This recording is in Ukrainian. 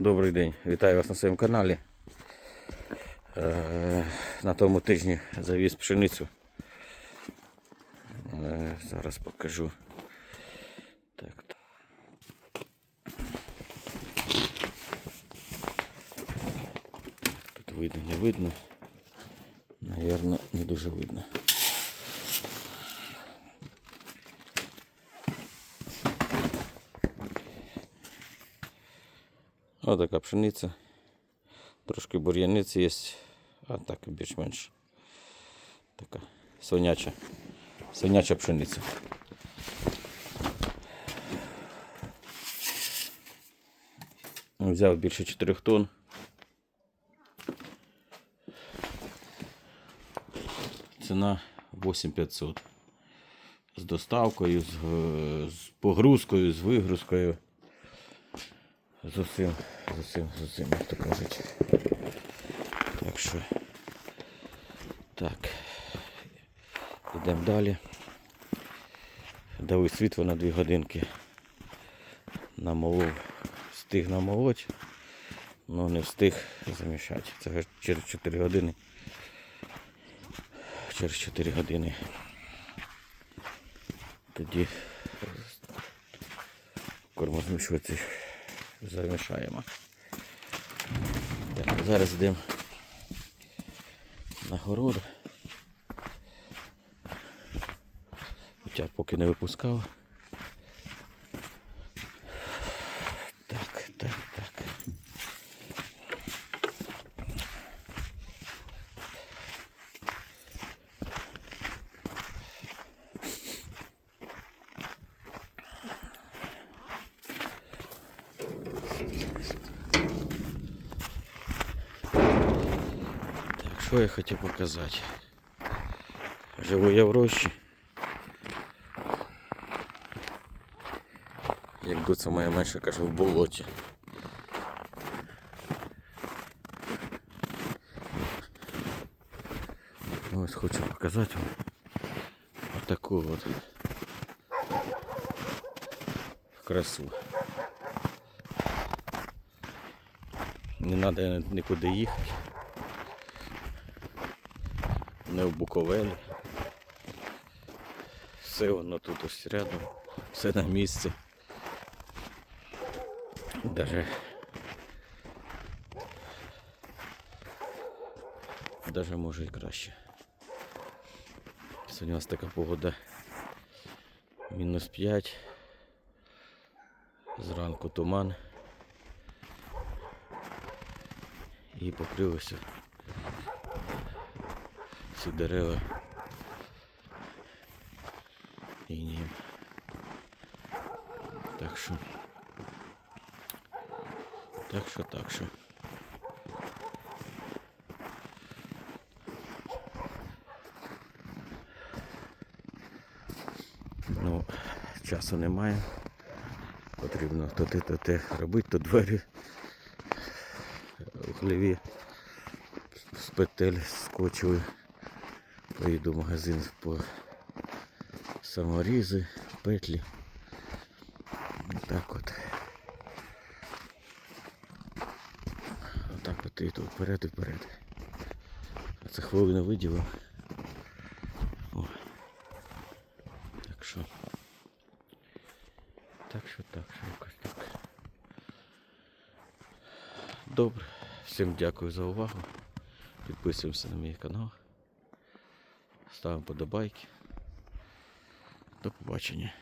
Добрий день, вітаю вас на своєму каналі. Е, На тому тижні завіз пшеницю. Е, Зараз покажу. Тут видно, не видно. Наверно, не дуже видно. Ось така пшениця. Трошки бур'яниці є, а так більш-менш така свиняча. Свиняча пшениця. Взяв більше 4 тонн. Ціна 8500. З доставкою, з, е, з погрузкою, з вигрузкою. З усім, з усім, з усім, як то кажуть. Так що. Так. Йдемо далі. Дали світло на 2 годинки. Намолов, встиг намолоть, але не встиг замішати. Це вже через 4 години. Через 4 години. Тоді кормозмішувачі замішаємо. Так, зараз йдемо на город. Хоча поки не випускав. Так, так, так. Так, що я хотів показати? Живу я в рощі. Як доця моя менша каже, в болоті. Ось хочу показати вам отаку от красу. Не треба нікуди їхати. Не в Буковелі. Все воно тут ось рядом, все на місці. Даже Даже може і краще. Сьогодні у нас така погода мінус 5. Зранку туман. І покрилося всі дерева. І ні. Так що. Так що, так що. Ну, часу немає. Потрібно то те, то те робити, то двері у хліві з петель скочили. Поїду в магазин по саморізи, петлі. Так от. Отак от і тут вперед і вперед. А це хвилину виділив. Так що. Так що, так що якось так. Добре. Всім дякую за увагу. Підписуємося на мій канал. Ставимо подобайки. До побачення.